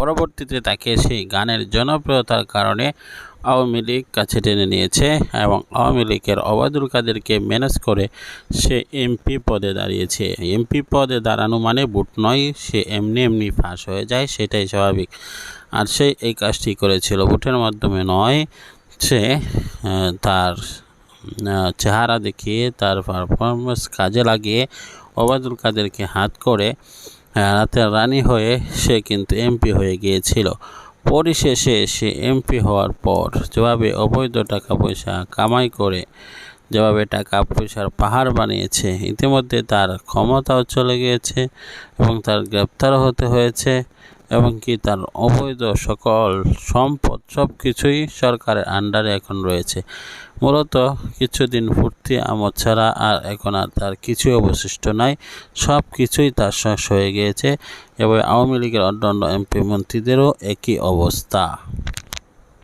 পরবর্তীতে তাকে সেই গানের জনপ্রিয়তার কারণে আওয়ামী লীগ কাছে টেনে নিয়েছে এবং আওয়ামী লীগের অবাদুল কাদেরকে ম্যানেজ করে সে এমপি পদে দাঁড়িয়েছে। এমপি পদে দাঁড়ানো মানে বুট নয়, সে এমনি এমনি ফাঁস হয়ে যায়, সেটাই স্বাভাবিক। আর সে এই কাজটি করেছিল বুটের মাধ্যমে নয়, সে তার চেহারা দেখিয়ে তার পারফরমেন্স কাজে লাগিয়ে ওবায়দুল কাদেরকে হাত করে রাতের রানী হয়ে সে কিন্তু এমপি হয়ে গিয়েছিল। পরিশেষে সে এমপি হওয়ার পর যেভাবে অবৈধ টাকা পয়সা কামাই করে, যেভাবে টাকা পয়সার পাহাড় বানিয়েছে, ইতিমধ্যে তার ক্ষমতাও চলে গিয়েছে এবং তার গ্রেপ্তারও হতে হয়েছে। এবং কি তার অবৈধ সকল সম্পদ সব কিছুই সরকারের আন্ডারে এখন রয়েছে। মূলত কিছুদিন ফুর্তি আমদ ছাড়া আর এখন আর তার কিছুই অবশিষ্ট নাই। সব কিছুই তার শেষ হয়ে গিয়েছে এবং আওয়ামী লীগের অন্যান্য এমপি মন্ত্রীদেরও একই অবস্থা।